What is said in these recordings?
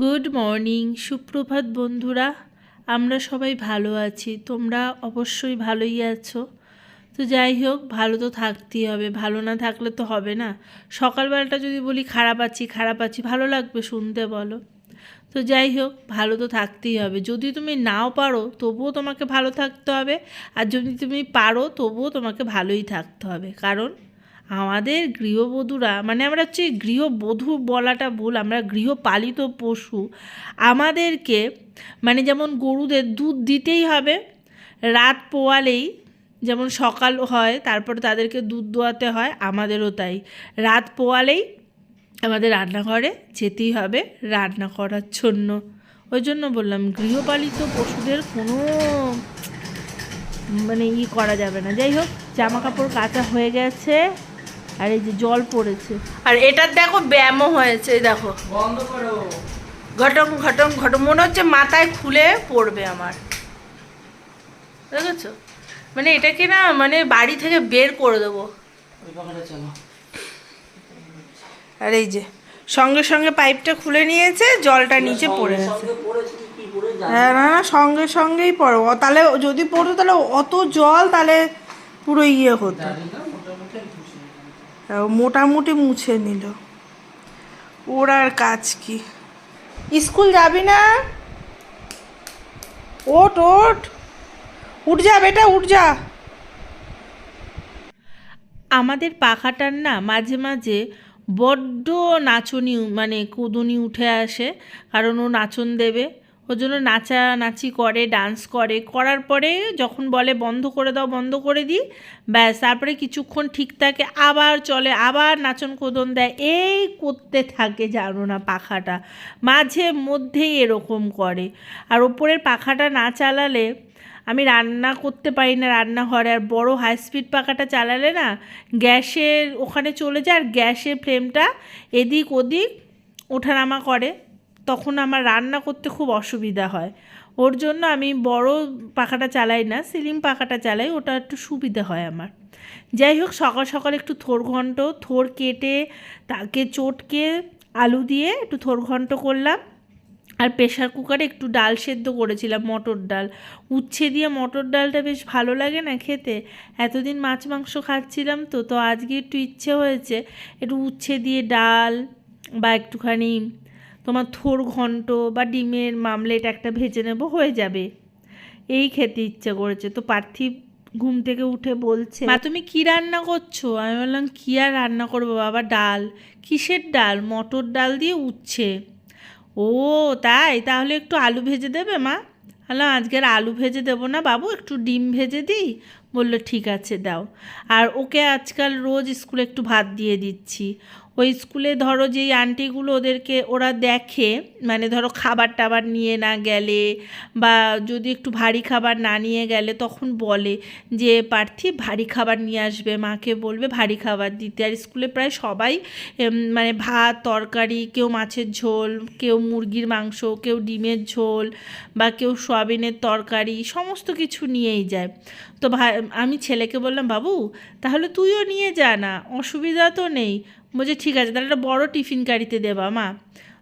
Good morning সুপ্রভাত বন্ধুরা। আমরা সবাই ভালো আছি। তোমরা অবশ্যই ভালোই আছো। তো যাই হোক, ভালো তো থাকতেই হবে। ভালো না থাকলে তো হবে না। সকালবেলাটা যদি বলি খারাপ আছি খারাপ আছি, ভালো লাগবে শুনতে বলো। তো যাই হোক, ভালো তো থাকতেই হবে। যদি তুমি নাও পারো, তবুও তোমাকে ভালো থাকতে হবে। আর যদি তুমি পারো, তবুও তোমাকে ভালোই থাকতে হবে। কারণ আমাদের গৃহবধূরা মানে আমরা হচ্ছে গৃহবধূ বলাটা ভুল, আমরা গৃহপালিত পশু, আমাদেরকে মানে যেমন গরুদের দুধ দিতেই হবে, রাত পোয়ালেই, যেমন সকাল হয়, তারপর তাদেরকে দুধ দোয়াতে হয়, আমাদেরও তাই। রাত পোয়ালেই আমাদের রান্নাঘরে যেতেই হবে, রান্না করার জন্য। ওই জন্য বললাম, গৃহপালিত পশুদের কোনো মানে ই করা যাবে না। যাই হোক জামা কাপড় কাচা হয়ে গেছে। আর এই যে জল পড়েছে। আর এটার দেখো ব্যায়ামও হয়েছে দেখো। বন্ধ করো। ঘটং ঘটং ঘটং মনে হচ্ছে মাথায় খুলে পড়বে আমার। দেখেছ? মানে এটাকে না মানে বাড়ি থেকে বের করে দেবো। ওই পাখাটা চলো। আর এই যে সঙ্গে সঙ্গে পাইপটা খুলে নিয়েছে জলটা নিচে পড়ে গেছে। হ্যাঁ না না সঙ্গে সঙ্গেই পড়ো। তাহলে যদি পড়তো তাহলে অত জল তাহলে পুরো ইয়ে হতো জানি না মোটামুটি আমি খুশি তা ও মোটামুটি মুছে নিল। ওর আর কাজ কি? স্কুল যাবি না? ওট ওট উঠ যা বেটা উঠ যা। আমাদের পাখাটার না মাঝে মাঝে বড্ড নাচনি মানে কুদুনি উঠে আসে কারণ ও নাচন দেবে। ওর জন্য নাচানাচি করে ডান্স করে। করার পরে যখন বলে বন্ধ করে দাও, বন্ধ করে দিই, ব্যাস, তারপরে কিছুক্ষণ ঠিক থাকে, আবার চলে, আবার নাচন কোদন দেয়। এই করতে থাকে জানো না পাখাটা। মাঝে মধ্যেই এরকম করে। আর ওপরের পাখাটা না চালালে আমি রান্না করতে পারি না রান্নাঘরে। আর বড় হাই স্পিড পাখাটা চালালে না, গ্যাসের ওখানে চলে যায়, আর গ্যাসের ফ্লেমটা এদিক ওদিক ওঠানামা করে। তখন আমার রান্না করতে খুব অসুবিধা হয়। ওর জন্য আমি বড় পাখাটা চালাই না সিলিং পাখাটা চালাই, ওটা একটু সুবিধা হয় আমার। যাই হোক, সকাল সকাল একটু থোর ঘন্ট, থোর কেটে তাকে চটকে আলু দিয়ে একটু থোর ঘন্ট করলাম। আর প্রেশার কুকারে একটু ডাল সেদ্ধ করেছিলাম, মটর ডাল। উচ্ছে দিয়ে মটর ডালটা বেশ ভালো লাগে না খেতে। এতদিন মাছ মাংস খাচ্ছিলাম তো তো আজকে একটু ইচ্ছে হয়েছে, একটু উচ্ছে দিয়ে ডাল বা একটুখানি তোমার থোর ঘন্ট বা ডিমের মামলেট একটা ভেজে নেব, হয়ে যাবে। এই খেতে ইচ্ছে করেছে। তো পার্থিব ঘুম থেকে উঠে বলছে, মা, তুমি কি রান্না করছ? আমি বললাম, কী আর রান্না করব বাবা? ডাল। কিসের ডাল? মটর ডাল দিয়ে উঠছে ও, তাই? তাহলে একটু আলু ভেজে দেবে মা? বললাম আজকে আর আলু ভেজে দেবো না বাবু, একটু ডিম ভেজে দিই। বলল, ঠিক আছে, দাও। আর ওকে আজকাল রোজ স্কুলে একটু ভাত দিয়ে দিচ্ছি। ওই স্কুলে ধরো যেই আন্টিগুলো ওদেরকে ওরা দেখে মানে ধরো খাবার টাবার নিয়ে না গেলে বা যদি একটু ভারী খাবার না নিয়ে গেলে তখন বলে যে পার্থী ভারী খাবার নিয়ে আসবে। মাকে বলবে, ভারী খাবার দিতে। আর স্কুলে প্রায় সবাই মানে ভাত, তরকারি, কেউ মাছের ঝোল, কেউ মুরগির মাংস, কেউ ডিমের ঝোল বা কেউ সয়াবিনের তরকারি, সমস্ত কিছু নিয়েই যায়। তো আমি ছেলেকে বললাম, বাবু, তাহলে তুইও নিয়ে যা না, অসুবিধা তো নেই। বলছে, ঠিক আছে, তাহলে একটা বড়ো টিফিন গাড়িতে দেবা, মা।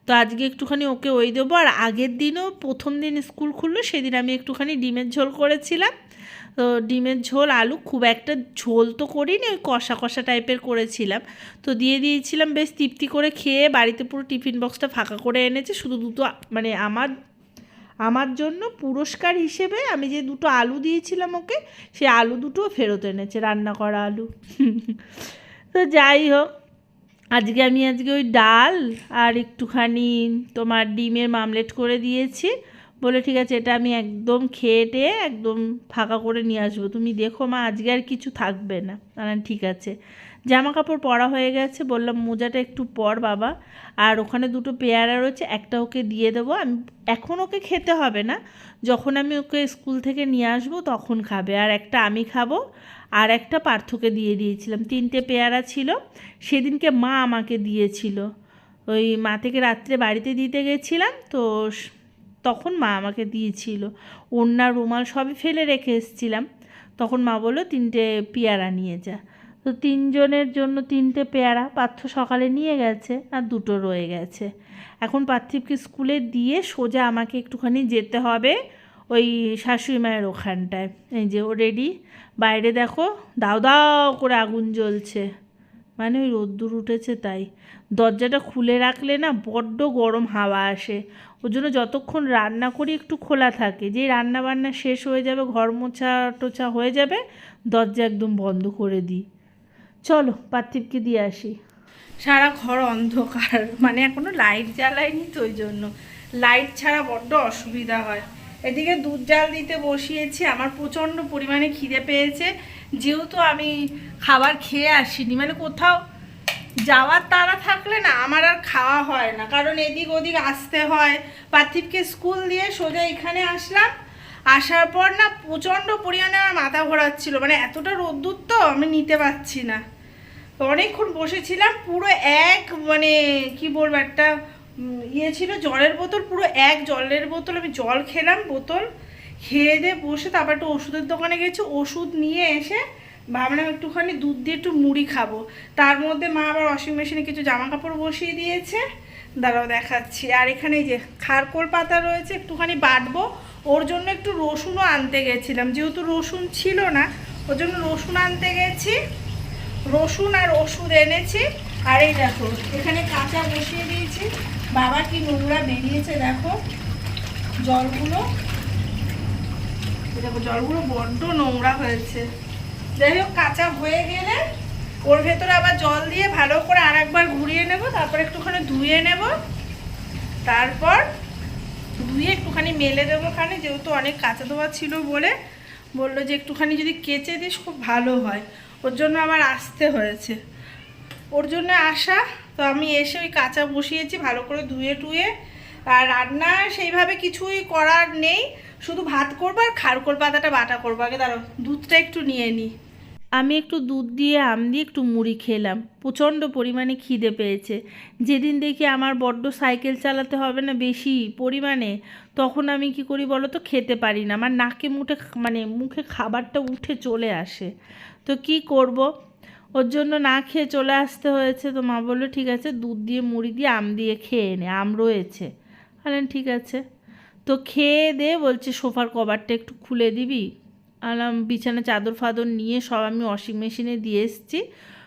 তো আজকে একটুখানি ওকে ওই দেবো, আর আগের দিনও প্রথম দিন স্কুল খুললো, সেদিন আমি একটুখানি ডিমের ঝোল করেছিলাম। তো ডিমের ঝোল, আলু, খুব একটা ঝোল তো করিনি, ওই কষা কষা টাইপের করেছিলাম। তো দিয়ে দিয়েছিলাম, বেশ তৃপ্তি করে খেয়ে বাড়িতে পুরো টিফিন বক্সটা ফাঁকা করে এনেছে। শুধু দুটো মানে আমার আমার জন্য পুরস্কার হিসেবে আমি যে দুটো আলু দিয়েছিলাম ওকে সেই আলু দুটো ফেরত এনেছে, রান্না করা আলু। তো যাই হোক আজকে আমি আজকে ওই ডাল আর একটুখানি তোমার ডিমের মামলেট করে দিয়েছি। বলে ঠিক আছে, এটা আমি একদম খেয়ে একদম ফাঁকা করে নিয়ে আসব। তুমি দেখো মা, আজকে আর কিছু থাকবে না। বললাম ঠিক আছে। জামা কাপড় পরা হয়ে গেছে। বললাম, মোজাটা একটু পর বাবা। আর ওখানে দুটো পেয়ারা রয়েছে, একটা ওকে দিয়ে দেবো। আমি, এখন ওকে খেতে হবে না। যখন আমি ওকে স্কুল থেকে নিয়ে আসব, তখন খাবে। আর একটা আমি খাব। আর একটা পার্থকে দিয়ে দিয়েছিলাম। তিনটে পেয়ারা ছিল, সেদিনকে মা আমাকে দিয়েছিল। ওই মা থেকে রাত্রে বাড়িতে দিতে গেছিলাম, তো তখন মা আমাকে দিয়েছিল। ওড়না, রুমাল সবই ফেলে রেখে এসেছিলাম। তখন মা বলল, তিনটে পেয়ারা নিয়ে যা। তো তিনজনের জন্য তিনটে পেয়ারা পার্থ সকালে নিয়ে গেছে আর দুটো রয়ে গেছে। এখন পার্থিবকে স্কুলে দিয়ে সোজা আমাকে একটুখানি যেতে হবে। ওই শাশুড়ি মায়ের ওখানটায়। এই যে ও রেডি বাইরে দেখো, দাও দাও করে আগুন জ্বলছে। মানে ওই রোদ্দুর উঠেছে তাই। দরজাটা খুলে রাখলে না বড্ড গরম হাওয়া আসে। ওর জন্য যতক্ষণ রান্না করি একটু খোলা থাকে। যেই রান্না বান্না শেষ হয়ে যাবে, ঘর মোছা টোছা হয়ে যাবে, দরজা একদম বন্ধ করে দিই। চলো, পার্থিবকে দিয়ে আসি। সারা ঘর অন্ধকার। মানে এখনও লাইট জ্বালায়নি তো ওই জন্য। লাইট ছাড়া বড্ড অসুবিধা হয়। এদিকে দুধ জাল দিতে বসিয়েছি, আমার প্রচণ্ড পরিমাণে খিদে পেয়েছে। যেহেতু আমি খাবার খেয়ে আসিনি মানে কোথাও যাওয়ার তারা থাকলে না আমার আর খাওয়া হয় না। কারণ এদিক ওদিক আসতে হয়। পার্থিবকে স্কুল দিয়ে সোজা এখানে আসলাম। আসার পর না প্রচণ্ড পরিমাণে আমার মাথা ঘোরাচ্ছিল। মানে এতটা রোদ্দুর তো আমি নিতে পারছি না। অনেকক্ষণ বসেছিলাম, পুরো এক মানে কি বলব একটা ইয়ে ছিল জলের বোতল, পুরো এক জলের বোতল, আমি জল খেলাম বোতল, খেয়ে দিয়ে বসে তারপর একটু ওষুধের দোকানে গেছি, ওষুধ নিয়ে এসে ভাবলাম একটুখানি দুধ দিয়ে একটু মুড়ি খাব। তার মধ্যে মা আবার ওয়াশিং মেশিনে কিছু জামা কাপড় বসিয়ে দিয়েছে। দাঁড়াও দেখাচ্ছি। আর এখানে যে খারকোল পাতা রয়েছে, একটুখানি বাটবো। ওর জন্য একটু রসুনও আনতে গেছিলাম। যেহেতু রসুন ছিল না, ওর জন্য রসুন আনতে গেছি। রসুন আর ওষুধ এনেছি। আর এই দেখো, এখানে কাঁচা বসিয়ে দিয়েছি। বাবা কি নোংরা বেরিয়েছে দেখো? জলগুলো। দেখো, জলগুলো বড্ড নোংরা হয়েছে। যাই হোক, কাঁচা হয়ে গেলে ওর ভেতরে আবার জল দিয়ে ভালো করে আর একবার ঘুরিয়ে নেব, তারপর একটুখানি ধুয়ে নেব। তারপর ধুয়ে একটুখানি মেলে দেবো ওখানে, যেহেতু অনেক কাঁচা ধোয়া ছিল বলে বলল যে একটুখানি যদি কেচে দিস খুব ভালো হয়। ওর জন্য আবার আসতে হয়েছে। ওর জন্য আসা তো আমি এসে ওই কাঁচা বসিয়েছি, ভালো করে ধুয়ে টুয়ে। আর রান্না সেইভাবে কিছুই করার নেই। শুধু ভাত করব আর খারকোল পাতাটা বাটা করব। আগে দাঁড়ো দুধটা একটু নিয়ে নিই আমি একটু দুধ দিয়ে, আম দিয়ে একটু মুড়ি খেলাম। প্রচণ্ড পরিমাণে খিদে পেয়েছে। যেদিন দেখি আমার বড্ড সাইকেল চালাতে হবে না বেশি পরিমাণে, তখন আমি কি করি বলো তো, খেতে পারি না। আমার নাকে মুখে মানে মুখে খাবারটা উঠে চলে আসে। তো কি করব? ওর জন্য না খেয়ে চলে আসতে হয়েছে। তো মা বলল, ঠিক আছে, দুধ দিয়ে, মুড়ি দিয়ে, আম দিয়ে খেয়ে নে, আম রয়েছে। বললেন ঠিক আছে। তো খেয়ে দে, বলছে, সোফার কভারটা একটু খুলে দিবি। আলাম বিছানা, চাদর, ফাদর নিয়ে সব আমি ওয়াশিং মেশিনে দিয়ে এসেছি।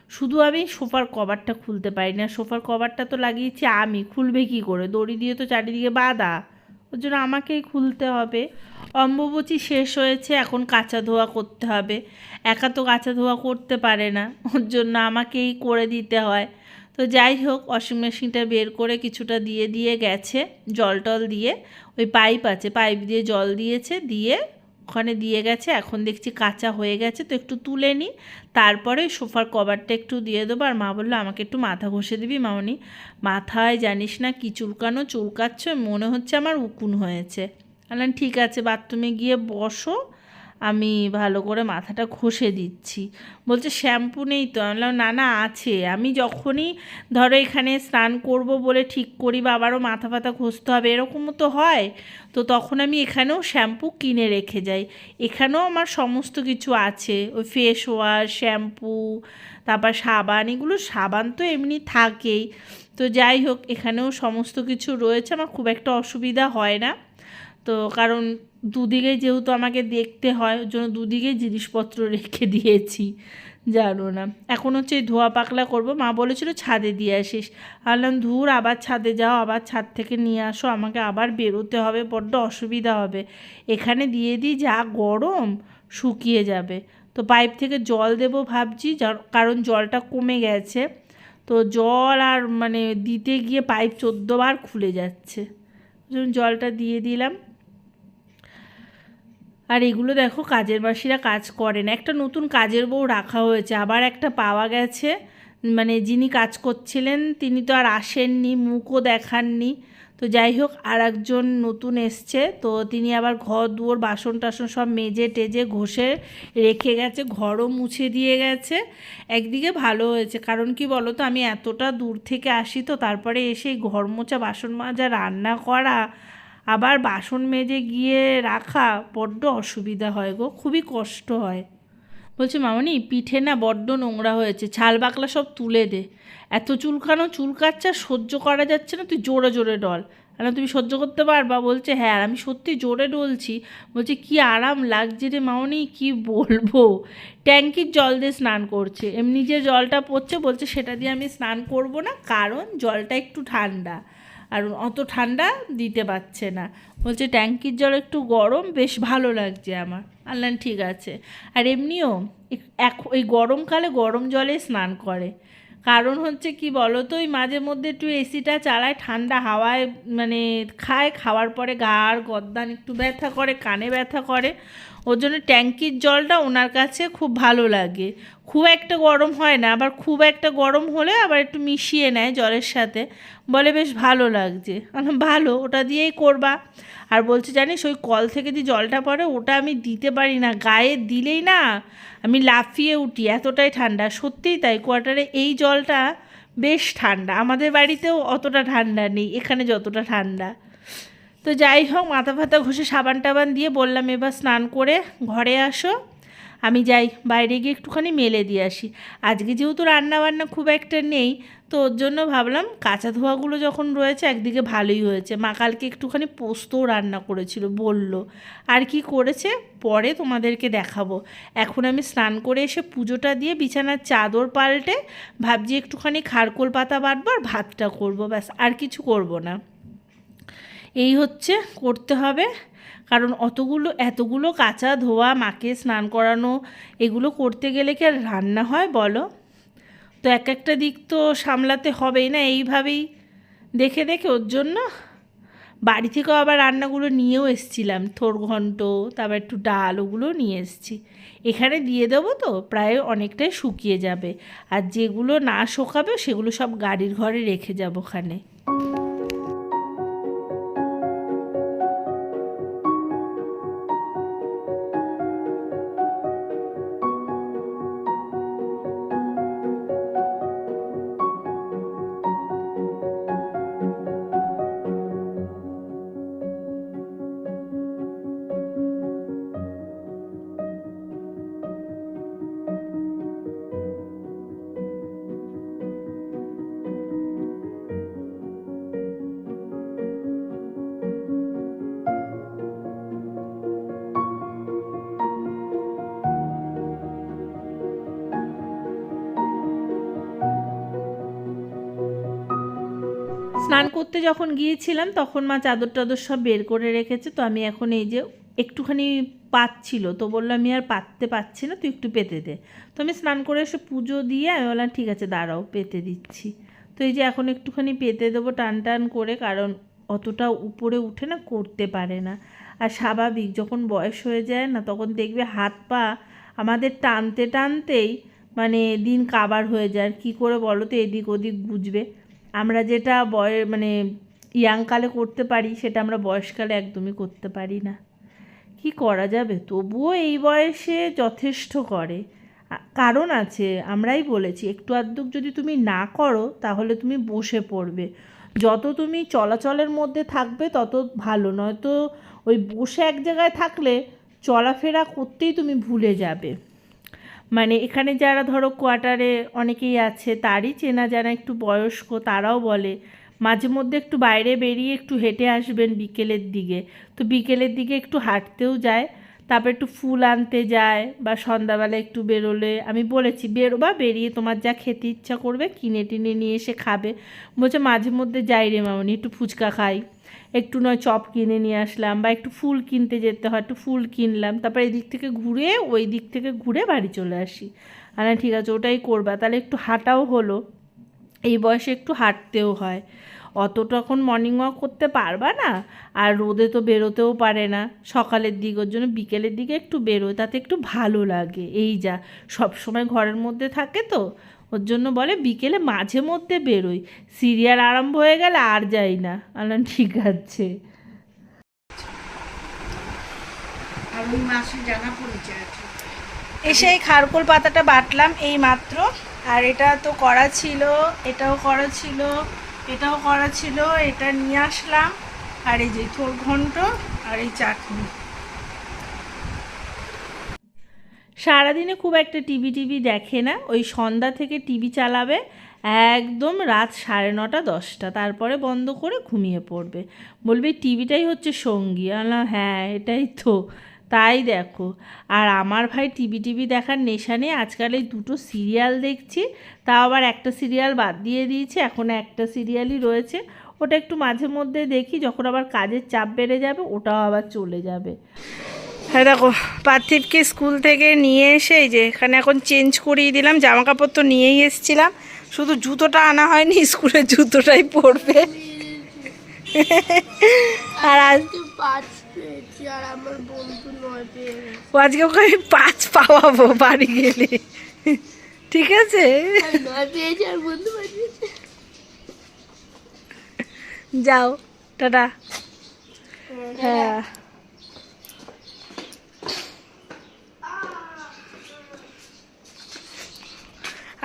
শুধু আমি সোফার কভারটা খুলতে পারি না, সোফার কভারটা তো লাগিয়েছি, আমি খুলবে কি করে? দড়ি দিয়ে তো চারিদিকে বাঁধা। ওর জন্য আমাকেই খুলতে হবে। অম্বুবচী শেষ হয়েছে, এখন কাঁচা ধোয়া করতে হবে। একা তো কাঁচা ধোয়া করতে পারে না, ওর জন্য আমাকেই করে দিতে হয়। তো যাই হোক ওয়াশিং মেশিনটা বের করে কিছুটা দিয়ে দিয়ে গেছে, জল টল দিয়ে। ওই পাইপ আছে পাইপ দিয়ে জল দিয়েছে, দিয়ে ওখানে দিয়ে গেছে। এখন দেখছি কাঁচা হয়ে গেছে, তো একটু তুলে নিই। তারপরে সোফার কভারটা একটু দিয়ে দেবো। আর মা বলল, আমাকে একটু মাথা ঘষে দিবি মামনি। মাথায় জানিস না কি চুলকানো, চুলকাচ্ছ, মনে হচ্ছে আমার উকুন হয়েছে। বললাম, ঠিক আছে, বাথরুমে গিয়ে বসো, আমি ভালো করে মাথাটা ঘষে দিচ্ছি। বলছে, শ্যাম্পু নেই তো। আমি না না, আছে। আমি যখনই ধরো এখানে স্নান করব বলে ঠিক করি বা আবারও মাথা ফাথা ঘষতে হবে, এরকমও তো হয়, তো তখন আমি এখানেও শ্যাম্পু কিনে রেখে যাই। এখানেও আমার সমস্ত কিছু আছে, ওই ফেস ওয়াশ শ্যাম্পু, তারপর সাবান, এগুলো সাবান তো এমনি থাকেই। তো যাই হোক, এখানেও সমস্ত কিছু রয়েছে, আমার খুব একটা অসুবিধা হয় না। তো কারণ দুদিকে যেহেতু আমাকে দেখতে হয়, ওর জন্য দুদিকে জিনিসপত্র রেখে দিয়েছি, জানো না। এখন হচ্ছে এই ধোয়া পাকলা করব। মা বলেছিল ছাদে দিয়ে আসিস। বললাম, ধুর, আবার ছাদে যাও, আবার ছাদ থেকে নিয়ে আসো, আমাকে আবার বেরোতে হবে, বড্ড অসুবিধা হবে। এখানে দিয়ে দিই যা গরম, শুকিয়ে যাবে। তো পাইপ থেকে জল দেবো ভাবছি কারণ জলটা কমে গেছে। তো জল আর মানে দিতে গিয়ে পাইপ চোদ্দোবার খুলে যাচ্ছে। জলটা দিয়ে দিলাম। আর এগুলো দেখো কাজের মাসিরা কাজ করে না একটা নতুন কাজের বউ রাখা হয়েছে, আবার একটা পাওয়া গেছে। মানে যিনি কাজ করছিলেন, তিনি তো আর আসেননি, মুখও দেখাননি। তো যাই হোক আর একজন নতুন এসছে, তো তিনি আবার ঘর দুয়ার, বাসন টাসন সব মেজে টেজে ঘষে রেখে গেছে, ঘরও মুছে দিয়ে গেছে। একদিকে ভালো হয়েছে, কারণ কি বলো তো আমি এতটা দূর থেকে আসি তো, তারপরে এসে ঘর মোছা বাসন মাজা রান্না করা আবার বাসন মেজে গিয়ে রাখা বড্ড অসুবিধা হয় গো, খুবই কষ্ট হয়। বলছে, মামনি, পিঠে না বড্ড নোংরা হয়েছে, ছাল বাকলা সব তুলে দে। এত চুলকানো, চুলকাচ্ছে আর সহ্য করা যাচ্ছে না, তুই জোরে জোরে ডল। আর তুমি সহ্য করতে পারবা? বলছে হ্যাঁ আমি সত্যি জোরে ডলছি। বলছে, কি আরাম লাগছে রে মামনি, কি বলব? ট্যাঙ্কির জল দিয়ে স্নান করছে, এমনি যে জলটা পড়ছে, বলছে, সেটা দিয়ে আমি স্নান করব না, কারণ জলটা একটু ঠান্ডা। আর অত ঠান্ডা দিতে পারছে না। বলছে, ট্যাঙ্কির জল একটু গরম, বেশ ভালো লাগছে আমার। আনলাম ঠিক আছে। আর এমনিও এক- ওই গরমকালে গরম জলে স্নান করে। কারণ হচ্ছে কি বলো তো ওই মাঝে মধ্যে একটু এসিটা চালায়, ঠান্ডা হাওয়ায় মানে খায়, খাওয়ার পরে গাড় গদ্দান একটু ব্যথা করে, কানে ব্যথা করে। ওর জন্য ট্যাঙ্কির জলটা ওনার কাছে খুব ভালো লাগে। খুব একটা গরম হয় না, আবার খুব একটা গরম হলে আবার একটু মিশিয়ে নেয় জলের সাথে। বলে বেশ ভালো লাগছে। ভালো, ওটা দিয়েই করবা। আর বলছে, জানিস, ওই কল থেকে যে জলটা পড়ে, ওটা আমি দিতে পারি না। গায়ে দিলেই না আমি লাফিয়ে উঠি, এতটাই ঠান্ডা। সত্যিই তাই, কোয়ার্টারে এই জলটা বেশ ঠান্ডা। আমাদের বাড়িতেও অতটা ঠান্ডা নেই, এখানে যতটা ঠান্ডা। তো যাই হোক, মাথা ফাতা ঘষে সাবান টাবান দিয়ে বললাম, এবার স্নান করে ঘরে আসো। আমি যাই, বাইরে গিয়ে একটুখানি মেলে দিয়ে আসি। আজকে যেহেতু রান্না বান্না খুব একটা নেই, তো ওর জন্য ভাবলাম কাঁচা ধোয়াগুলো যখন রয়েছে একদিকে ভালোই হয়েছে। মা কালকে একটুখানি পোস্তও রান্না করেছিল, বলল, আর কি করেছে? পরে তোমাদেরকে দেখাবো। এখন আমি স্নান করে এসে পুজোটা দিয়ে বিছানার চাদর পাল্টে ভাবছি একটুখানি খারকোল পাতা বাটবো আর ভাতটা করব, ব্যাস, আর কিছু করব না। এই হচ্ছে করতে হবে। কারণ অতগুলো, এতগুলো কাঁচা ধোয়া, মাকে স্নান করানো, এগুলো করতে গেলে কি আর রান্না হয় বলো? তো এক একটা দিক তো সামলাতে হবেই না এইভাবেই। দেখে দেখে ওর জন্য। বাড়ি থেকেও আবার রান্নাগুলো নিয়েও এসছিলাম। থোর ঘন্ট তারপর একটু ডাল, ওগুলো নিয়ে এসছি। এখানে দিয়ে দেবো তো, প্রায় অনেকটাই শুকিয়ে যাবে। আর যেগুলো না শোকাবে, সেগুলো সব গাড়ির ঘরে রেখে যাব ওখানে। স্নান করতে যখন গিয়েছিলাম, তখন মা চাদর টাদর সব বের করে রেখেছে। তো আমি এখন এই যে একটুখানি পাচ্ছিল, তো বলল, আমি আর পাততে পারছি না, তুই একটু পেতে দে। তো আমি স্নান করে এসে পুজো দিয়ে আমি বললাম, ঠিক আছে, দাঁড়াও, পেতে দিচ্ছি। তো এই যে এখন একটুখানি পেতে দেবো টান টান করে, কারণ অতটা উপরে উঠে না করতে পারে না। আর স্বাভাবিক, যখন বয়স হয়ে যায় না, তখন দেখবে হাত পা আমাদের টানতে টানতেই মানে দিন কাবার হয়ে যায়। আর কী করে বলো তো, এদিক ওদিক বুঝবে। আমরা যেটা বয় মানে ইয়াংকালে করতে পারি, সেটা আমরা বয়সকালে একদমই করতে পারি না। কি করা যাবে? তবুও এই বয়সে যথেষ্ট করে। কারণ আছে, আমরাই বলেছি, একটু আধটুক যদি তুমি না করো, তাহলে তুমি বসে পড়বে। যত তুমি চলাচলের মধ্যে থাকবে, তত ভালো। নয়তো ওই বসে এক জায়গায় থাকলে চলাফেরা করতেই তুমি ভুলে যাবে। মানে এখানে যারা ধরো কোয়ার্টারে অনেকেই আছে, তারই চেনা যারা একটু বয়স্ক তারাও বলে, মাঝে মধ্যে একটু বাইরে বেরিয়ে একটু হেঁটে আসবেন বিকেলের দিকে। তো বিকেলের দিকে একটু হাঁটতেও যায়, তারপর একটু ফুল আনতে যায় বা সন্ধ্যাবেলা একটু বেরোলে, আমি বলেছি বেরোবা, বেরিয়ে তোমার যা খেতে ইচ্ছা করবে কিনে টিনে নিয়ে এসে খাবে। বলছে মাঝে মধ্যে যাই রে মামনি, একটু ফুচকা খাই। একটু নয় চপ কিনে নিয়ে আসলাম বা একটু ফুল কিনতে যেতে হয়, একটু ফুল কিনলাম। তারপর এই দিক থেকে ঘুরে ওই দিক থেকে ঘুরে বাড়ি চলে আসি। আর ঠিক আছে, ওটাই করবা। তাহলে একটু হাঁটাও হলো। এই বয়সে একটু হাঁটতেও হয়। অত তখন মর্নিং ওয়াক করতে পারবা না। আর রোদে তো বেরোতেও পারে না। সকালের দিক ওর জন্য বিকেলের দিকে একটু বেরোয়, তাতে একটু ভালো লাগে। এই যা সব সময় ঘরের মধ্যে থাকে তো। ওর জন্য বলে, বিকেলে মাঝে মধ্যে বেরোই। সিরিয়াল আরম্ভ হয়ে গেলে আর যাই না। আলাম ঠিক আছে। এসে এই খারকোল পাতাটা বাটলাম এই মাত্র। আর এটা তো করা ছিল, এটাও করা ছিল, এটাও করা ছিল, এটা নিয়ে আসলাম। আর এই যে থোর ঘন্ট আর এই চাটনি। সারাদিনে খুব একটা টিভি টিভি দেখে না। ওই সন্ধ্যা থেকে টিভি চালাবে একদম রাত সাড়ে নটা, দশটা। তারপরে বন্ধ করে ঘুমিয়ে পড়বে। বলবে, টিভিটাই হচ্ছে সঙ্গী। আলা হ্যাঁ এটাই তো। তাই দেখো। আর আমার ভাই টিভি টিভি দেখার নেশা নেই আজকাল এই দুটো সিরিয়াল দেখছি। তাও আবার একটা সিরিয়াল বাদ দিয়ে দিয়েছে। এখন একটা সিরিয়ালই রয়েছে। ওটা একটু মাঝে মধ্যে দেখি। যখন আবার কাজের চাপ বেড়ে যাবে, ওটাও আবার চলে যাবে। হ্যাঁ দেখো পার্থিবকে স্কুল থেকে নিয়ে এসে এই যে এখানে এখন চেঞ্জ করিয়ে দিলাম জামা কাপড় তো নিয়েই এসেছিলাম। শুধু জুতোটা আনা হয়নি স্কুলের জুতোটাই পরবে। আর আজ আজকে পাঁচ পেয়েছি আর আমার বন্ধু নয় ও আজকে ওকে আমি পাঁচ পাওয়াবো বাড়ি গেলে। ঠিক আছে? যাও টাটা। হ্যাঁ।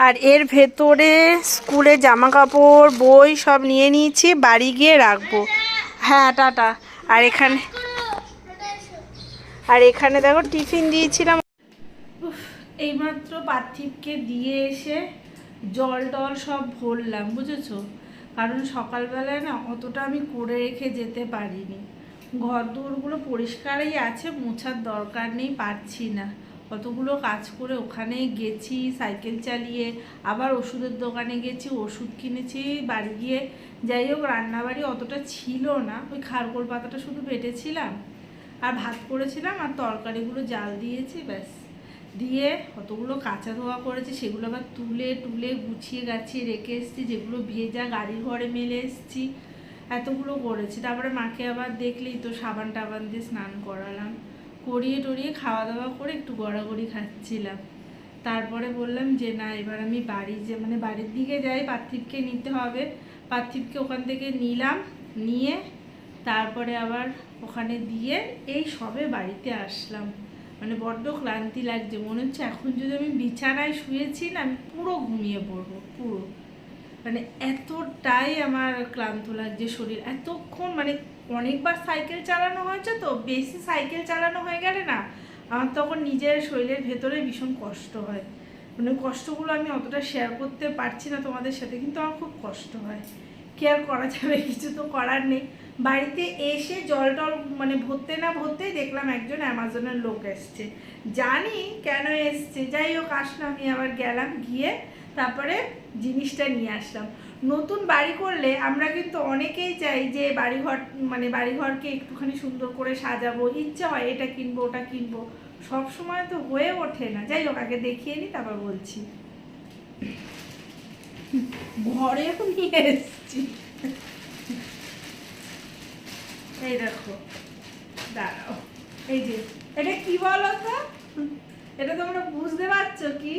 আর এর ভেতরে স্কুলে জামা কাপড় বই সব নিয়ে নিয়েছি, বাড়ি গিয়ে রাখব। হ্যাঁ টাটা। আর এখানে আর এখানে দেখো টিফিন দিয়েছিলাম। এইমাত্র পার্থিবকে দিয়ে এসে জল টল সব ভরলাম, বুঝেছ? কারণ সকালবেলায় না অতটা আমি করে রেখে যেতে পারিনি। ঘর দৌড়গুলো পরিষ্কারই আছে, মোছার দরকার নেই, পারছি না। কতগুলো কাজ করে ওখানে গেছি, সাইকেল চালিয়ে, আবার ওষুধের দোকানে গেছি, ওষুধ কিনেছি, বাড়ি গিয়ে যাই হোক, রান্নাবাড়ি অতটা ছিল না। ওই খারকোল পাতাটা শুধু বেটেছিলাম আর ভাত করেছিলাম আর তরকারিগুলো জাল দিয়েছি, ব্যাস। দিয়ে কতগুলো কাঁচা ধোয়া করেছি, সেগুলো আবার তুলে টুলে গুছিয়ে গাছিয়ে রেখে এসেছি, যেগুলো ভেজা গাড়ির ঘরে মেলে এসেছি, এতগুলো করেছি। তারপরে মাকে আবার দেখলেই তো সাবান টাবান দিয়ে স্নান করালাম। করিয়ে টরিয়ে খাওয়া দাওয়া করে একটু গড়াগড়ি খাচ্ছিলাম। তারপরে বললাম যে, না, এবার আমি বাড়ি যে মানে বাড়ির দিকে যাই, পার্থিবকে নিতে হবে। পার্থিবকে ওখান থেকে নিলাম, নিয়ে তারপরে আবার ওখানে দিয়ে এই সবে বাড়িতে আসলাম। মানে বড্ড ক্লান্তি লাগছে, মনে হচ্ছে এখন যদি আমি বিছানায় শুয়েছি না, আমি পুরো ঘুমিয়ে পড়ব, পুরো। মানে এতটাই আমার ক্লান্ত লাগছে শরীর। এতক্ষণ মানে অনেকবার সাইকেল চালানো হয়েছে তো, বেশি সাইকেল চালানো হয়ে গেলে না, আমার তখন নিজের শরীরের ভেতরে ভীষণ কষ্ট হয়। মানে কষ্টগুলো আমি অতটা শেয়ার করতে পারছি না তোমাদের সাথে, কিন্তু আমার খুব কষ্ট হয়। কি আর করা যাবে? কিছু তো করার নেই। বাড়িতে এসে জল টল মানে ভরতে না ভরতেই দেখলাম একজন অ্যামাজনের লোক এসছে। জানি কেন এসছে? যাই হোক, আসলাম। আমি আবার গেলাম, গিয়ে তারপরে জিনিসটা নিয়ে আসলাম। নতুন বাড়ি করলে আমরা কিন্তু অনেকেই চাই যে বাড়িঘর মানে বাড়িঘরকে একটুখানি সুন্দর করে সাজাবো, ইচ্ছা হয় এটা কিনবো, ওটা কিনবো। সব সময় তো হয়ে ওঠে না। যাই হোক, আগে দেখিয়ে নি, তারপর বলছি। ঘরেও নিয়ে এসছি। এই দেখো, দাঁড়াও। এই যে, এটা কি বলো তো এটা তোমরা বুঝতে পারছ কি?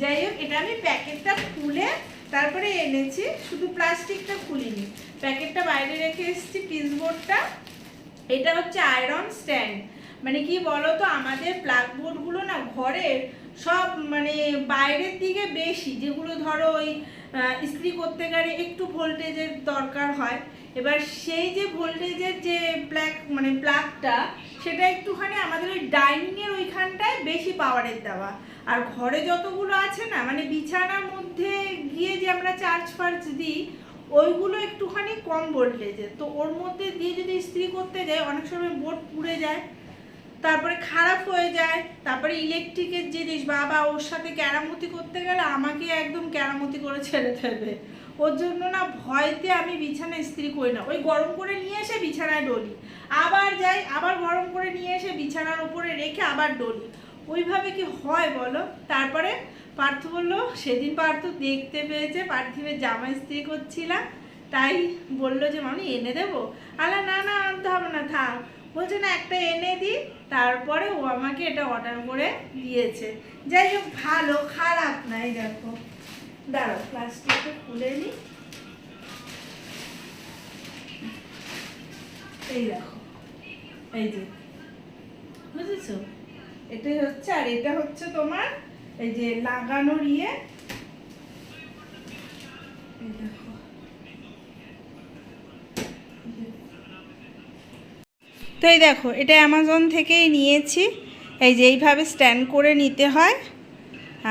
যাই হোক, এটা আমি প্যাকেটটা খুলে তারপরে এনেছি, শুধু প্লাস্টিকটা খুলিনি। প্যাকেটটা বাইরে রেখে এসেছি পিসবোর্ডটা এটা হচ্ছে আয়রন স্ট্যান্ড। মানে কি বলো তো আমাদের প্লাগবোর্ডগুলো না ঘরের সব মানে বাইরের দিকে বেশি, যেগুলো ধরো ওই ইস্ত্রি করতে গেলে একটু ভোল্টেজের দরকার হয়। এবার সেই যে ভোল্টেজের যে প্লাগ মানে প্লাগটা, সেটা একটুখানি আমাদের ওই ডাইনিংয়ের ওইখানটায় বেশি পাওয়ারের দেওয়া। আর ঘরে যতগুলো আছে না মানে বিছানার মধ্যে গিয়ে যে আমরা চার্জ ফার্জ দিই, ওইগুলো একটুখানি কম ভোল্টেজের তো ওর মধ্যে দিয়ে যদি ইস্ত্রি করতে যাই, অনেক সময় বোর্ড পুড়ে যায়, তারপরে খারাপ হয়ে যায়, তারপরে ইলেকট্রিকের জিনিস, বাবা ওর সাথে ক্যারামতি করতে গেলে আমাকে একদম ক্যারামতি করে ছেড়ে দেবে। ওর জন্য না ভয়তে আমি বিছানা ইস্ত্রি করি না। ওই গরম করে নিয়ে এসে বিছানায় ডলি। আবার যাই, আবার গরম করে নিয়ে এসে বিছানার উপরে রেখে আবার ডলি। ওইভাবে কি হয় বলো? তারপরে পার্থ বলল, সেদিন পার্থ দেখতে পেয়েছে, পার্থিবের জামা ইস্ত্রি করছিলাম। তাই বলল যে, মামি, এনে দেবো? আলা না না, আনতে হবে না, থাক। বলছে, না, একটা এনে দিই তারপরে ও আমাকে এটা অর্ডার করে দিয়েছে। যাই হোক, ভালো, খারাপ নাই, দেখো। দাঁড়াও প্লাস্টিকটা খুলে নিই এই দেখো, এই যে, বুঝেছ? এটাই হচ্ছে, আর এটা হচ্ছে তোমার এই যে লাগানোর ইয়ে। তো এই দেখো, এটা অ্যামাজন থেকেই নিয়েছি। এই যে এইভাবে স্ট্যান্ড করে নিতে হয়।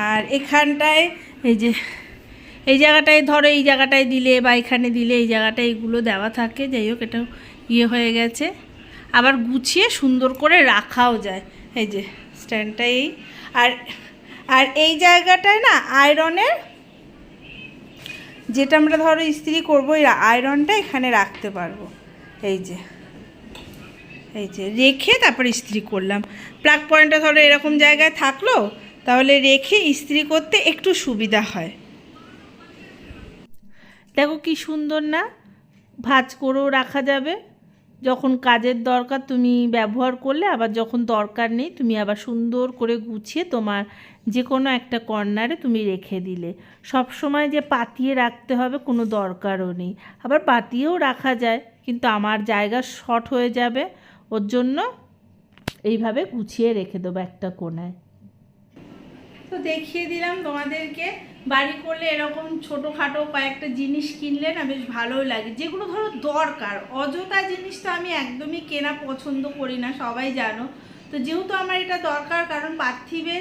আর এখানটায় এই যে, এই জায়গাটায় ধরো, এই জায়গাটায় দিলে বা এখানে দিলে এই জায়গাটায় এগুলো দেওয়া থাকে। যাই হোক এটা ইয়ে হয়ে গেছে। আবার গুছিয়ে সুন্দর করে রাখাও যায়। এই যে স্ট্যান্ডটা এই আর আর এই জায়গাটায় না আয়রনের, যেটা আমরা ধরো ইস্ত্রি করব, এই আয়রনটা এখানে রাখতে পারব। এই যে এই যে, রেখে তারপর ইস্ত্রি করলাম। প্লাগ পয়েন্টটা ধরো এরকম জায়গায় থাকল, তাহলে রেখে ইস্ত্রি করতে একটু সুবিধা হয়। দেখো কি সুন্দর না? ভাঁজ করেও রাখা যাবে। যখন কাজের দরকার তুমি ব্যবহার করলে, আবার যখন দরকার নেই তুমি আবার সুন্দর করে গুছিয়ে তোমার যে কোনো একটা কর্নারে তুমি রেখে দিলে। সব সময় যে পাতিয়ে রাখতে হবে কোনো দরকারও নেই। আবার পাতিয়েও রাখা যায়, কিন্তু আমার জায়গা শর্ট হয়ে যাবে, ওর জন্য এইভাবে গুছিয়ে রেখে দেবো একটা কোনায়। তো দেখিয়ে দিলাম তোমাদেরকে। বাড়ি করলে এরকম ছোটোখাটো কয়েকটা জিনিস কিনলে না বেশ ভালোই লাগে। যেগুলো ধরো দরকার। অযথা জিনিস তো আমি একদমই কেনা পছন্দ করি না, সবাই জানো। তো যেহেতু আমার এটা দরকার, কারণ পার্থিবে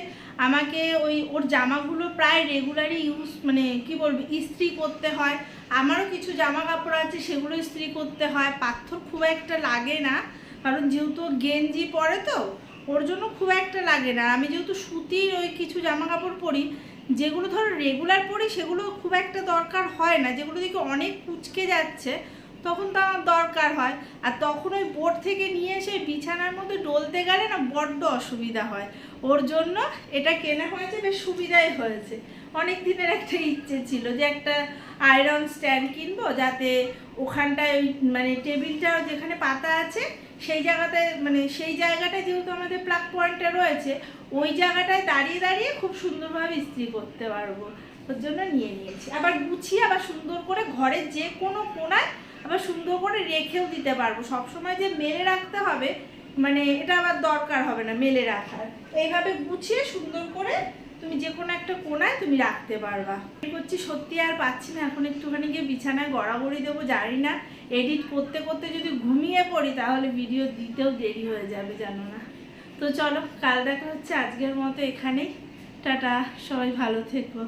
আমাকে ওই ওর জামাগুলো প্রায় রেগুলারই ইউজ মানে কি বলব, ইস্ত্রি করতে হয়। আমারও কিছু জামা কাপড় আছে, সেগুলো ইস্ত্রি করতে হয়। পাথর খুব একটা লাগে না, কারণ যেহেতু গেঞ্জি পরে তো, ওর জন্য খুব একটা লাগে না। আমি যেহেতু সুতির ওই কিছু জামা কাপড় পরি যেগুলো ধরো রেগুলার পরি, সেগুলো খুব একটা দরকার হয় না। যেগুলো দেখি অনেক কুচকে যাচ্ছে, তখন তো আমার দরকার হয়। আর তখন ওই বোর্ড থেকে নিয়ে এসে বিছানার মধ্যে ডলতে গেলে না বড্ড অসুবিধা হয়। ওর জন্য এটা কেনা হয়েছে, বেশ সুবিধাই হয়েছে। অনেক দিনের একটা ইচ্ছে ছিল যে একটা আয়রন স্ট্যান্ড কিনবো, যাতে ওখানটায় ওই মানে টেবিলটা যেখানে পাতা আছে, সেই জায়গাতে মানে সেই জায়গাটায় যেহেতু আমাদের প্লাগ পয়েন্টটা রয়েছে, ওই জায়গাটায় দাঁড়িয়ে দাঁড়িয়ে খুব সুন্দরভাবে ইস্ত্রি করতে পারব। ওর জন্য নিয়ে নিয়েছি। আবার গুছিয়ে আবার সুন্দর করে ঘরের যে কোনো কোনায় আবার সুন্দর করে রেখেও দিতে পারব। সবসময় যে মেলে রাখতে হবে মানে এটা আবার দরকার হবে না, মেলে রাখার। এইভাবে গুছিয়ে সুন্দর করে তুমি যে কোনো একটা কোনায় তুমি রাখতে পারবা। করছি সত্যি আর পাচ্ছি না। এখন একটুখানি গিয়ে বিছানায় গড়াগড়ি দেবো, জানি না। এডিট করতে করতে যদি ঘুমিয়ে পড়ি, তাহলে ভিডিও দিতেও দেরি হয়ে যাবে, জানো না। তো চলো, কাল দেখা হচ্ছে আজকের মতো এখানেই। টাটা, সবাই ভালো থেকো।